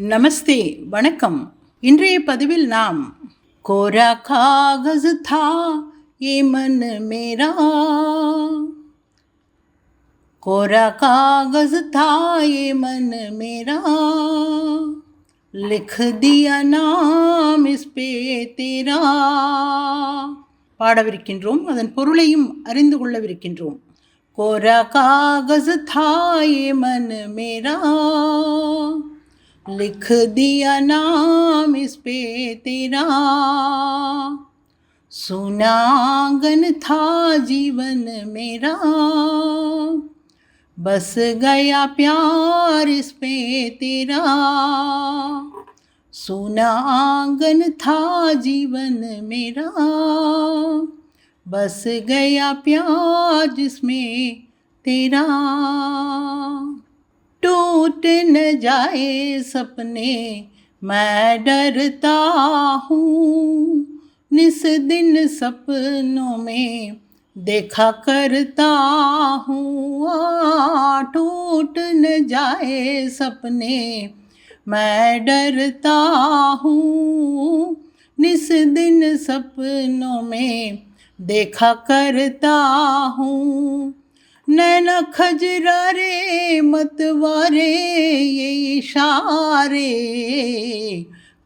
நமஸ்தே வணக்கம். இன்றைய பதிவில் நாம் கோரா காகஸ் தா ஏ மன் மேரா. கோரா காகஸ் தா மன் மேரா. லிக் தியா நாம் இஸ் தேரா பாடவிருக்கின்றோம் அதன் பொருளையும் அறிந்து கொள்ளவிருக்கின்றோம். கோரா காகஸ் தா மன் மேரா. लिख दिया नाम इस पे तेरा। सुनागन था जीवन मेरा। बस गया प्यार इस पे तेरा। सुनागन था जीवन मेरा। बस गया प्यार जिसमें तेरा। टूट न जाए सपने मैं डरता हूँ। निस दिन सपनों में देखा करता हूँ। आ, टूट न जाए सपने मैं डरता हूँ। निस दिन सपनों में देखा करता हूँ। नैना खजरा रे मतवारे ये इशारे।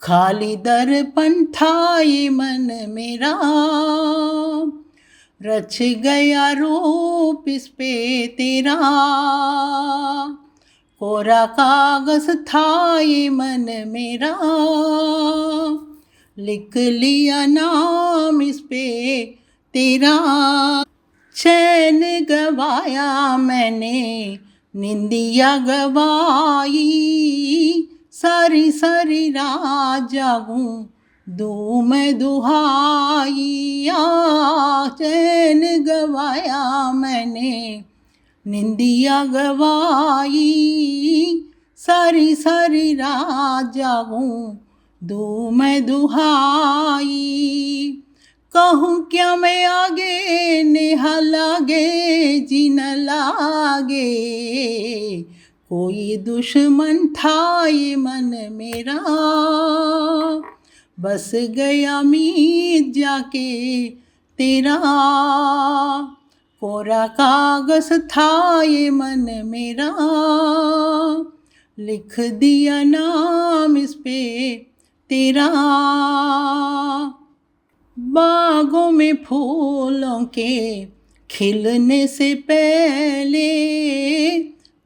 खाली दर्पण था ये मन मेरा। रच गया रूप इस पे तेरा। कोरा कागज़ था ये मन मेरा। लिख लिया नाम इस पे तेरा। चैन गवाया मैंने निंदिया गवाई। सारी सारी रात जागूं दू मैं दुहाई। आ, चैन गवाया मैंने निंदिया गवाई। सारी सारी रात जागूं दू मैं दुहाई। कहूँ, क्या मैं आगे नेहा लागे, जीन लागे? कोई दुश्मन था ये मन मेरा। बस गया मीत जाके तेरा। कोरा कागज़ था ये मन मेरा। लिख दिया नाम इस पे तेरा। में फूलों के खिलने से पहले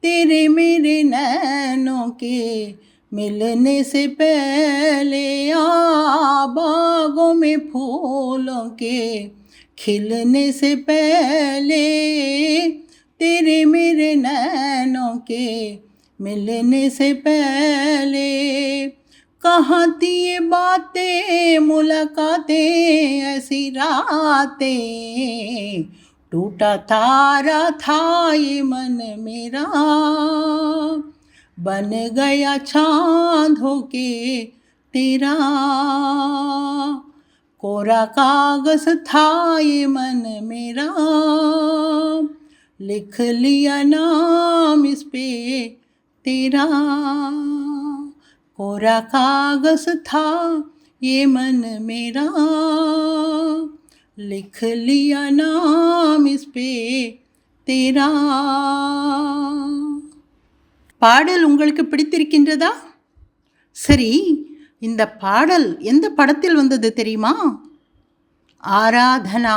तेरे मेरे नैनों के मिलने से पहले आ बागों में फूलों के खिलने से पहले तेरे मेरे नैनों के मिलने से पहले कहाँ ये बातें, मुलाकातें, ऐसी रातें? टूटा तारा था ये मन मेरा। बन गया चाँद होके तेरा। कोरा कागज़ था ये मन मेरा। लिख लिया नाम इस पे तेरा। कोरा कागज था ये मन मेरा लिख लिया नाम इस पे तेरा பாடல் உங்களுக்கு பிடித்திருக்கின்றதா சரி இந்த பாடல் எந்த படத்தில் வந்தது தெரியுமா ஆராதனா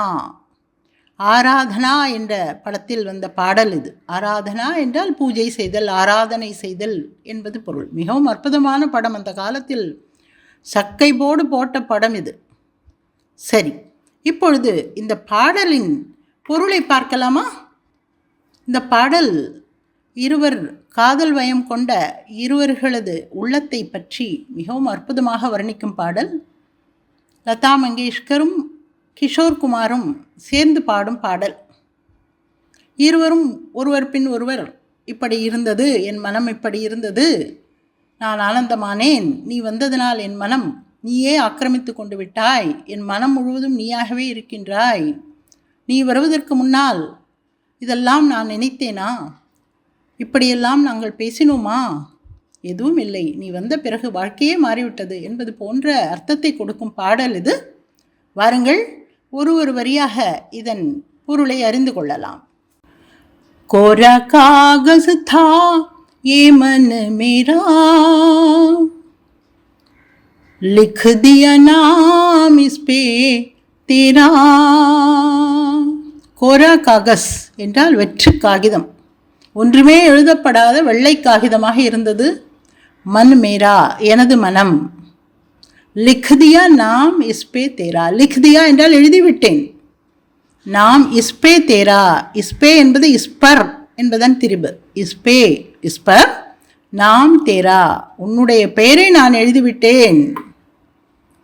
ஆராதனா என்ற படத்தில் வந்த பாடல் இது. ஆராதனா என்றால் பூஜை செய்தல் ஆராதனை செய்தல் என்பது பொருள். மிகவும் அற்புதமான படம். அந்த காலத்தில் சக்கை போடு போட்ட படம் இது. சரி இப்பொழுது இந்த பாடலின் பொருளை பார்க்கலாமா? இந்த பாடல் இருவர் காதல் வயம் கொண்ட இருவர்களது உள்ளத்தை பற்றி மிகவும் அற்புதமாக வர்ணிக்கும் பாடல். லதா மங்கேஷ்கரும் கிஷோர் குமாரும் சேர்ந்து பாடும் பாடல். இருவரும் ஒருவர் பின் ஒருவர் இப்படி இருந்தது என் மனம் இப்படி இருந்தது. நான் ஆனந்தமானேன். நீ வந்ததனால் என் மனம் நீயே ஆக்கிரமித்து கொண்டு விட்டாய். என் மனம் முழுவதும் நீயாகவே இருக்கின்றாய். நீ வருவதற்கு முன்னால் இதெல்லாம் நான் நினைத்தேனா? இப்படியெல்லாம் நாங்கள் பேசினோமா? எதுவும் இல்லை. நீ வந்த பிறகு வாழ்க்கையே மாறிவிட்டது என்பது போன்ற அர்த்தத்தை கொடுக்கும் பாடல் இது. வாருங்கள் ஒரு ஒரு வரியாக இதன் பொருளை அறிந்து கொள்ளலாம் कोरा कागज था ये मन मेरा लिख दिया नाम इस पे तेरा கோரா காகஸ் என்றால் வெற்று காகிதம் ஒன்றுமே எழுதப்படாத வெள்ளை காகிதமாக இருந்தது மன் மேரா எனது மனம் லிக்தியா நாம் இஸ்பே தேரா. லிக்தியா என்றால் எழுதிவிட்டேன். நாம் இஸ்பே தேரா. இஸ்பே என்பது இஸ்பர் என்பதன் திரிபு. இஸ்பே இஸ்பர் நாம் தேரா. உன்னுடைய பெயரை நான் எழுதிவிட்டேன்.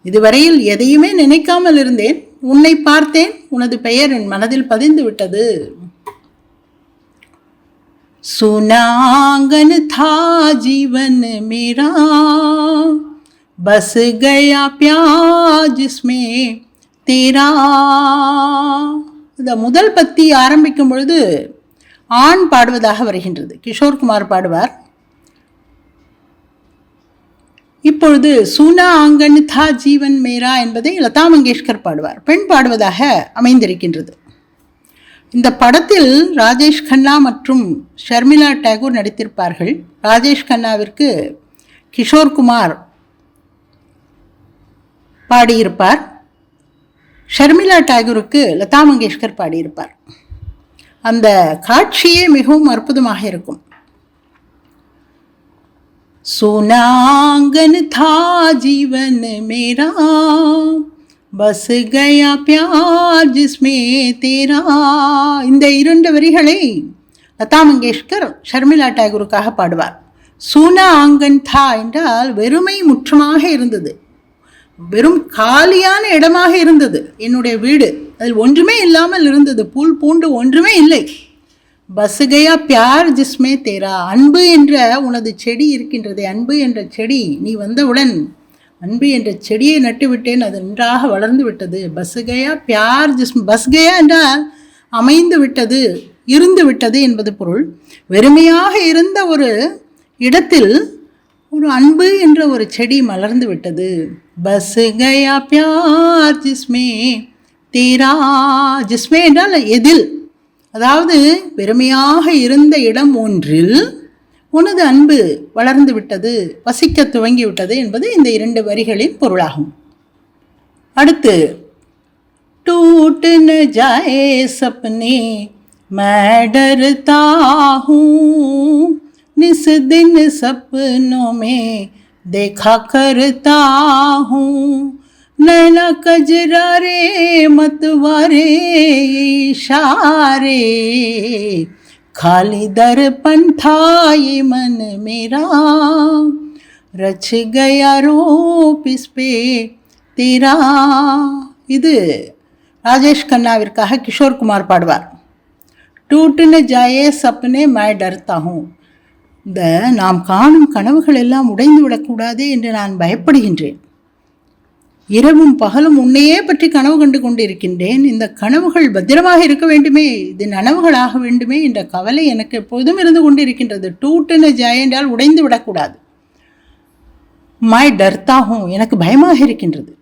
இதுவரையில் எதையுமே நினைக்காமல் இருந்தேன். உன்னை பார்த்தேன். உனது பெயர் என் மனதில் பதிந்து விட்டது. சுனாங்கன் தா ஜீவன் மீரா. बस गया प्यार जिसमें तेरा இந்த முதல் பத்தி ஆரம்பிக்கும் பொழுது ஆண் பாடுவதாக வருகின்றது கிஷோர்குமார் பாடுவார் இப்பொழுது சூனா ஆங்கன் தா ஜீவன் மேரா என்பதை லதா மங்கேஷ்கர் பாடுவார் பெண் பாடுவதாக அமைந்திருக்கின்றது இந்த படத்தில் ராஜேஷ் கண்ணா மற்றும் ஷர்மிளா டேகூர் நடித்திருப்பார்கள் ராஜேஷ் கண்ணாவிற்கு கிஷோர்குமார் பாடியிருப்பார் ஷர்மிளா டாகூருக்கு லதா மங்கேஷ்கர் பாடியிருப்பார் அந்த காட்சியே மிகவும் அற்புதமாக இருக்கும் सोनांगन था जीवन मेरा பஸ் கயா பியார் ஜிஸ்மே தேரா இந்த இரண்டு வரிகளை லதா மங்கேஷ்கர் ஷர்மிளா டாகூருக்காக பாடுவார் சூனா ஆங்கன் தா என்றால் வெறுமை முற்றமாக இருந்தது வெறும் காலியான இடமாக இருந்தது. என்னுடைய வீடு அதில் ஒன்றுமே இல்லாமல் இருந்தது. புல் பூண்டு ஒன்றுமே இல்லை. பசுகையா பியார் ஜிஸ்மே தேரா அன்பு என்ற உனது செடி இருக்கின்றதே. அன்பு என்ற செடி நீ வந்தவுடன் அன்பு என்ற செடியை நட்டுவிட்டேன். அது நன்றாக வளர்ந்து விட்டது. பசுகையா பியார் ஜிஸ் பஸ்கையா என்றால் அமைந்து விட்டது இருந்து விட்டது என்பது பொருள். வெறுமையாக இருந்த ஒரு இடத்தில் ஒரு அன்பு என்ற ஒரு செடி மலர்ந்து விட்டது பஸ் கயா பியார் ஜிஸ்மே தேரா ஜிஸ்மே என்றால் எதில் அதாவது வெறுமையாக இருந்த இடம் ஒன்றில் உனது அன்பு வளர்ந்து விட்டது வசிக்க துவங்கி விட்டது என்பது இந்த இரண்டு வரிகளின் பொருளாகும் அடுத்து टूट न जाए सपने मैं डरता हूँ निस दिन सपनों में देखा करता हूँ नैना कजरा रे मतवारे इशारे खाली दर्पण था ये मन मेरा रच गया रूप इस पे तेरा இது ராஜேஷ் கண்ணாவிற்காக கிஷோர்குமார் பாடுவார் டூட்டுன்னு ஜாயே சப்னே மை டர்த்தாகும் இந்த நாம் காணும் கனவுகள் எல்லாம் உடைந்து விடக்கூடாது என்று நான் பயப்படுகின்றேன். இரவும் பகலும் உன்னையே பற்றி கனவு கண்டு கொண்டிருக்கின்றேன். இந்த கனவுகள் பத்திரமாக இருக்க வேண்டுமே இது நனவுகளாக வேண்டுமே என்ற கவலை எனக்கு எப்போதும் இருந்து கொண்டிருக்கின்றது. டூட்டின ஜாயண்டால் உடைந்து விடக்கூடாது. மை டர்த்தாகும் எனக்கு பயமாக இருக்கின்றது.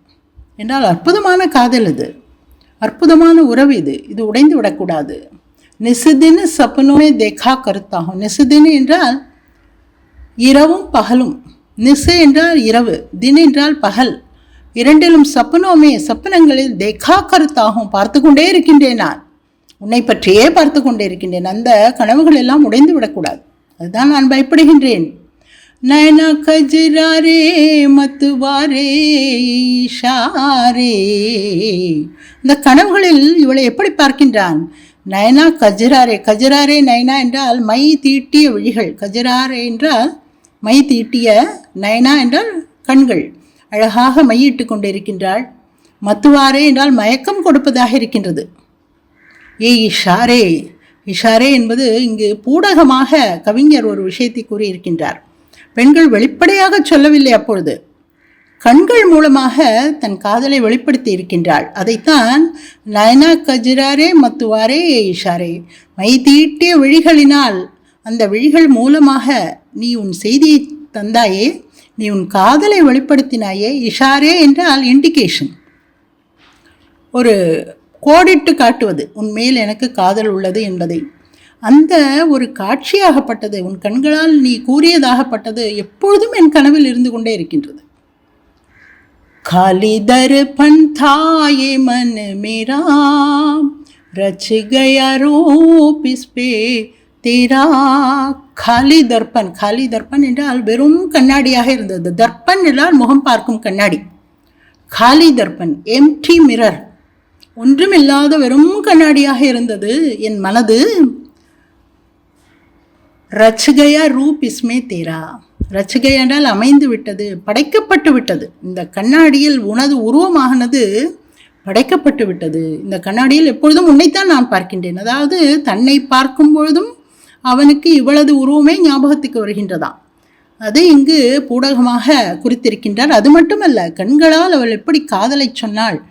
என்றால் அற்புதமான காதல் இது. அற்புதமான உறவு இது. இது உடைந்து விடக்கூடாது. நிசுதின்னு சப்பனோமே தேகா கருத்தாகும். நிசுதின்னு என்றால் இரவும் பகலும். நிசு என்றால் இரவு தின் என்றால் பகல். இரண்டிலும் சப்பனோமே சப்பனங்களில் தேகா கருத்தாகும் பார்த்து கொண்டே இருக்கின்றேன் நான். உன்னை பற்றியே பார்த்து கொண்டே இருக்கின்றேன். அந்த கனவுகள் எல்லாம் உடைந்து விடக்கூடாது. அதுதான் நான் பயப்படுகின்றேன். நயனா கஜிராரே மத்துவாரே ஷாரே இந்த கனவுகளில் இவளை எப்படி பார்க்கின்றான்? நயனா கஜிராரே கஜராரே நயனா என்றால் மை தீட்டிய விழிகள். கஜராரே என்றால் மை தீட்டிய நயனா என்றால் கண்கள். அழகாக மையிட்டு கொண்டிருக்கின்றாள். மத்துவாரே என்றால் மயக்கம் கொடுப்பதாக இருக்கின்றது. ஏ இஷாரே. இஷாரே என்பது இங்கு பூடகமாக கவிஞர் ஒரு விஷயத்தை கூறியிருக்கின்றார். பெண்கள் வெளிப்படையாக சொல்லவில்லை அப்பொழுது. கண்கள் மூலமாக தன் காதலை வெளிப்படுத்தி இருக்கின்றாள். அதைத்தான் நயனா கஜிராரே மத்துவாரே இஷாரே. மை தீட்டிய விழிகளினால் அந்த விழிகள் மூலமாக நீ உன் செய்தியை தந்தாயே நீ உன் காதலை வெளிப்படுத்தினாயே இஷாரே என்றால் இண்டிகேஷன் ஒரு கோடிட்டு காட்டுவது உன்மேல் எனக்கு காதல் உள்ளது என்பதை அந்த ஒரு காட்சியாகப்பட்டது உன் கண்களால் நீ கூறியதாகப்பட்டது எப்பொழுதும் என் கனவில் இருந்து கொண்டே இருக்கின்றது खाली दर्पण था ये मन मेरा रच गया रूप इस पे तेरा காலி தர்ப்பன் காலி தர்ப்பன் என்றால் வெறும் கண்ணாடியாக இருந்தது. தர்ப்பன் என்றால் முகம் பார்க்கும் கண்ணாடி. காலி தர்ப்பன் எம்டி மிரர் ஒன்றுமில்லாத வெறும் கண்ணாடியாக இருந்தது. என் மனது ரச்சுகையா ரூப் இஸ்மே தேரா. ரச்சுகை என்றால் அமைந்து விட்டது படைக்கப்பட்டு விட்டது. இந்த கண்ணாடியில் உனது உருவமாகனது படைக்கப்பட்டு விட்டது. இந்த கண்ணாடியில் எப்பொழுதும் உன்னைத்தான் நான் பார்க்கின்றேன். அதாவது தன்னை பார்க்கும் பொழுதும் அவனுக்கு இவளது உருவமே ஞாபகத்துக்கு வருகின்றதா? அது இங்கு பூடகமாக குறித்திருக்கின்றார். அது மட்டுமல்ல கண்களால் அவள் எப்படி காதலை சொன்னாள்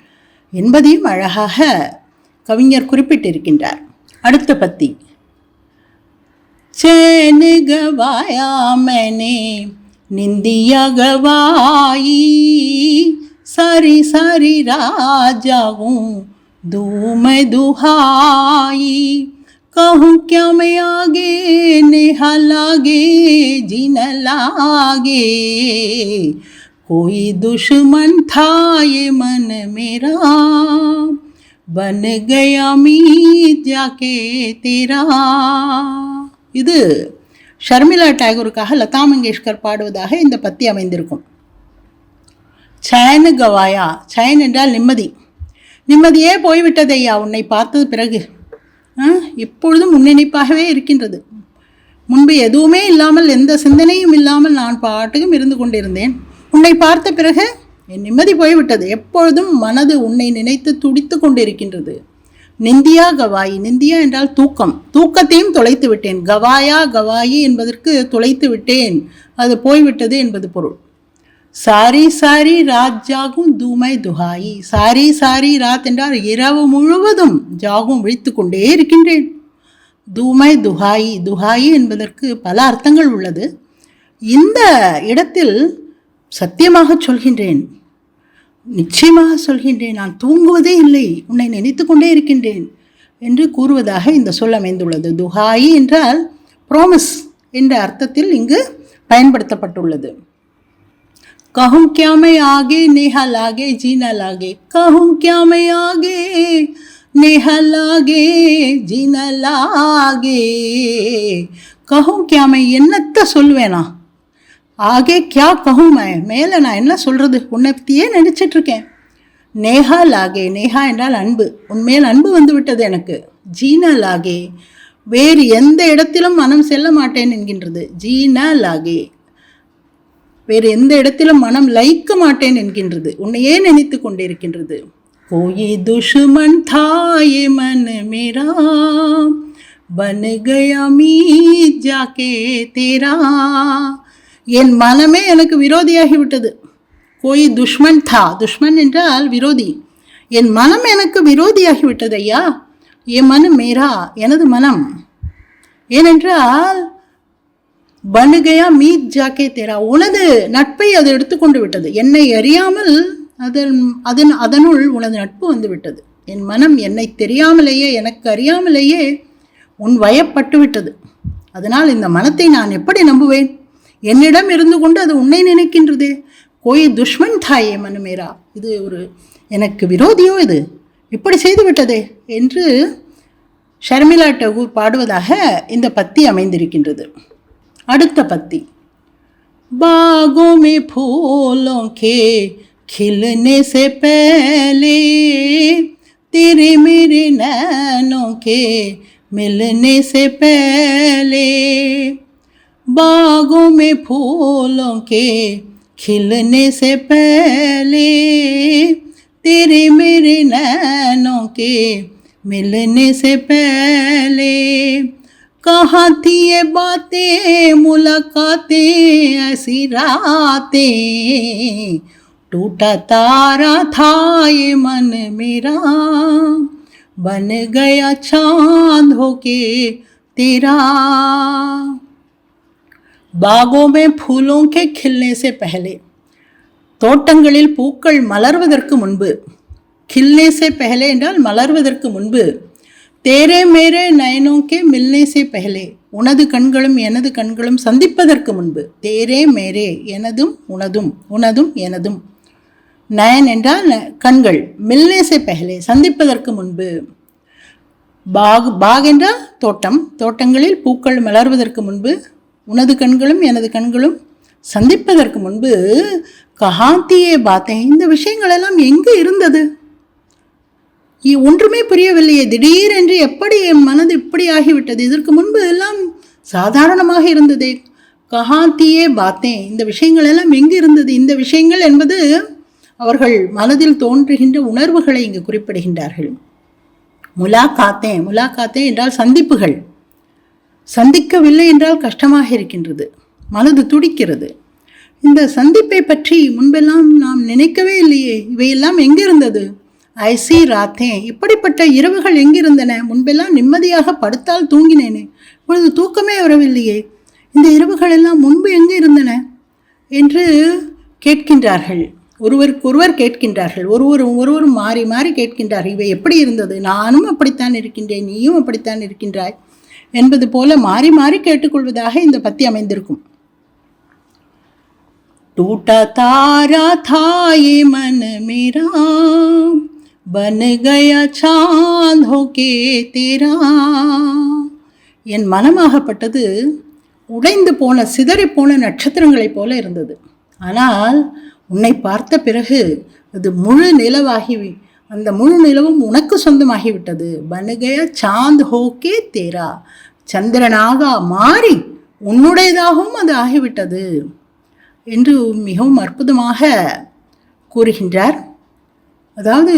என்பதையும் அழகாக கவிஞர் குறிப்பிட்டிருக்கின்றார். அடுத்த பத்தி. சேனுகவாயாமனே நிந்தியகவாயி சரி சரி ராஜாவும் தூம துஹாயி. रात जागूं दू मैं दुहाई कहूँ क्या मैं आगे नेहा लागे जीन लागे कोई दुश्मन था ये मन मेरा बन गया मीत जाके तेरा இது ஷர்மிளா டேகூருக்காக லதா மங்கேஷ்கர் பாடுவதாக இந்த பத்தி அமைந்திருக்கும் சயனு கவாயா சயன் என்றால் நிம்மதி நிம்மதியே போய்விட்டது ஐயா உன்னை பார்த்தது பிறகு ஆ, இப்பொழுதும் முன்னினைப்பாகவே இருக்கின்றது. முன்பு எதுவுமே இல்லாமல் எந்த சிந்தனையும் இல்லாமல் நான் பாட்டுக்கும் இருந்து கொண்டிருந்தேன். உன்னை பார்த்த பிறகு என் நிம்மதி போய்விட்டது. எப்பொழுதும் மனது உன்னை நினைத்து துடித்து கொண்டிருக்கின்றது. நிந்தியா கவாயி. நிந்தியா என்றால் தூக்கம். தூக்கத்தையும் தொலைத்து விட்டேன் கவாயா கவாயி என்பதற்கு தொலைத்து விட்டேன் அது போய்விட்டது என்பது பொருள். சாரி சாரி ராத் ஜாகும் தூமை துஹாயி. சாரி சாரி ராத் என்றால் இரவு முழுவதும் ஜாகும் விழித்து கொண்டே இருக்கின்றேன். தூமை துஹாயி துஹாயி என்பதற்கு பல அர்த்தங்கள் உள்ளது. இந்த இடத்தில் சத்தியமாக சொல்கின்றேன். நிச்சயமாக சொல்கின்றேன். நான் தூங்குவதே இல்லை. உன்னை நினைத்து கொண்டே இருக்கின்றேன் என்று கூறுவதாக இந்த சொல் அமைந்துள்ளது. துஹாயி என்றால் ப்ராமிஸ் என்ற அர்த்தத்தில் இங்கு பயன்படுத்தப்பட்டுள்ளது. कहूँ क्या मैं आगे नेहा लागे जीना लागे कहूँ क्या मैं आगे नेहा लागे जीना लागे कहूँ क्या मैं என்னத்த சொல்வேனா ஆகே கியா கஹும் மே மேலே நான் என்ன சொல்கிறது உன்னை பற்றியே நினச்சிட்டு இருக்கேன் நேஹா லாகே நேஹா என்றால் அன்பு உன்மேல் அன்பு வந்து விட்டது எனக்கு ஜீனா லாகே வேறு எந்த இடத்திலும் மனம் செல்ல மாட்டேன் என்கின்றது ஜீனா லாகே வேறு எந்த இடத்திலும் மனம் லயிக்க மாட்டேன் என்கின்றது. உன்னையே நினைத்து கொண்டிருக்கின்றது? கோயி துஷ்மன் தாயே மன் மேரா பன் கயா மீத் ஜாக்கே தேரா. என் மனமே எனக்கு விரோதியாகி விட்டது கோயி துஷ்மன் தா துஷ்மன் என்றால் விரோதி. என் மனம் எனக்கு விரோதியாகி விட்டது ஐயா. என் மனம் மேரா எனது மனம். ஏனென்றால் பனுகையா மீத் ஜாக்கே தேரா. உனது நட்பை அது எடுத்துக்கொண்டு விட்டது. என்னை அறியாமல் அதன் அதன் அதனுள் உனது நட்பு வந்து விட்டது. என் மனம் என்னை தெரியாமலேயே எனக்கு அறியாமலேயே உன் வயப்பட்டு விட்டது. அதனால் இந்த மனத்தை நான் எப்படி நம்புவேன்? என்னிடம் இருந்து கொண்டு அது உன்னை நினைக்கின்றதே. கோய் துஷ்மன் தாயே மனுமேரா. இது ஒரு எனக்கு விரோதியோ இது? இப்படி செய்து விட்டதே என்று ஷர்மிளா டகூர் பாடுவதாக இந்த பத்தி அமைந்திருக்கின்றது. அடுத்த பத்தி बागों में फूलों के खिलने से पहले तेरे मेरे नैनों के मिलने से पहले बागों में फूलों के खिलने से पहले तेरे मेरे नैनों के मिलने से पहले कहाँ थी ये बातें मुलाकातें ऐसी रातें टूटा तारा था ये मन मेरा बन गया चांद होके तेरा बागों में फूलों के खिलने से पहले தோட்டங்களில் பூக்கள் மலர்வதற்கு முன்பு கில்னே சே பெஹலே என்றால் மலர்வதற்கு முன்பு தேரே மேரே நயனோக்கே மில்லேசே பெஹலே. உனது கண்களும் எனது கண்களும் சந்திப்பதற்கு முன்பு தேரே மேரே எனதும் உனதும் உனதும் எனதும். நயன் என்றால் ந- கண்கள் மில்னே சே பெஹலே சந்திப்பதற்கு முன்பு. பாக் பாக் என்றால் தோட்டம் தோட்டங்களில் பூக்கள் மலர்வதற்கு முன்பு உனது கண்களும் எனது கண்களும் சந்திப்பதற்கு முன்பு. கஹாத்தியே பார்த்தேன் இந்த விஷயங்கள் எல்லாம் எங்கே இருந்தது? ஒன்றுமே புரியவில்லையே. திடீரென்று எப்படி என் மனது இப்படி ஆகிவிட்டது? இதற்கு முன்பு எல்லாம் சாதாரணமாக இருந்ததே. கஹாத்தியே பார்த்தேன் இந்த விஷயங்கள் எல்லாம் எங்கு இருந்தது? இந்த விஷயங்கள் என்பது அவர்கள் மனதில் தோன்றுகின்ற உணர்வுகளை இங்கு குறிப்பிடுகின்றார்கள். முலாக்காத்தே முலாக்காத்தே என்றால் சந்திப்புகள். சந்திக்கவில்லை என்றால் கஷ்டமாக இருக்கின்றது. மனது துடிக்கிறது. இந்த சந்திப்பை பற்றி முன்பெல்லாம் நாம் நினைக்கவே இல்லையே. இவையெல்லாம் எங்கிருந்தது? ஐசி ராத்தே இப்படிப்பட்ட இரவுகள் எங்கிருந்தன முன்பெல்லாம் நிம்மதியாக படுத்தால் தூங்கினேனே இப்பொழுது தூக்கமே வரவில்லையே இந்த இரவுகள் எல்லாம் முன்பு எங்கே இருந்தன என்று கேட்கின்றார்கள் ஒருவருக்கு ஒருவர் கேட்கின்றார்கள் ஒருவரும் ஒருவரும் மாறி மாறி கேட்கின்றார்கள் இவை எப்படி இருந்தது நானும் அப்படித்தான் இருக்கின்றேன் நீயும் அப்படித்தான் இருக்கின்றாய் என்பது போல மாறி மாறி கேட்டுக்கொள்வதாக இந்த பத்தி அமைந்திருக்கும் टूटा तारा था ये मन मेरा பன கயா சாந்தோகே தேரா என் மனமாகப்பட்டது உடைந்து போன சிதறிப்போன நட்சத்திரங்களைப் போல இருந்தது. ஆனால் உன்னை பார்த்த பிறகு அது முழு நிலவாகி அந்த முழு நிலவும் உனக்கு சொந்தமாகிவிட்டது. பனுகய சாந்த் ஹோகே தேரா. சந்திரனாக மாறி உன்னுடையதாகவும் அது ஆகிவிட்டது என்று மிகவும் அற்புதமாக கூறுகின்றார். அதாவது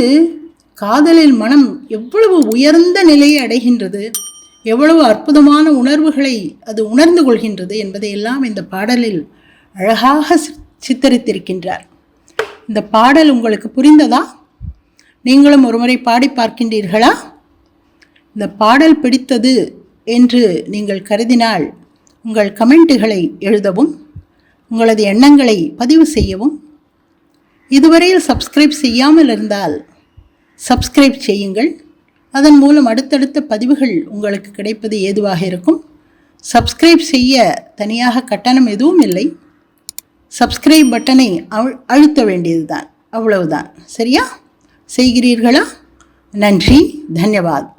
காதலில் மனம் எவ்வளவு உயர்ந்த நிலையை அடைகின்றது எவ்வளவு அற்புதமான உணர்வுகளை அது உணர்ந்து கொள்கின்றது என்பதை எல்லாம் இந்த பாடலில் அழகாக சி- சித்தரித்திருக்கின்றார். இந்த பாடல் உங்களுக்கு புரிந்ததா? நீங்களும் ஒருமுறை பாடி பார்க்கின்றீர்களா? இந்த பாடல் பிடித்தது என்று நீங்கள் கருதினால் உங்கள் கமெண்ட்டுகளை எழுதவும் உங்களது எண்ணங்களை பதிவு செய்யவும். இதுவரையில் சப்ஸ்கிரைப் செய்யாமல் இருந்தால் சப்ஸ்கிரைப் செய்யுங்கள். அதன் மூலம் அடுத்தடுத்த பதிவுகள் உங்களுக்கு கிடைப்பது ஏதுவாக இருக்கும். சப்ஸ்கிரைப் செய்ய தனியாக கட்டணம் எதுவும் இல்லை. சப்ஸ்கிரைப் பட்டனை அழுத்த வேண்டியதுதான். அவ்வளவுதான். சரியா? செய்கிறீர்களா? நன்றி. தன்யவாத்.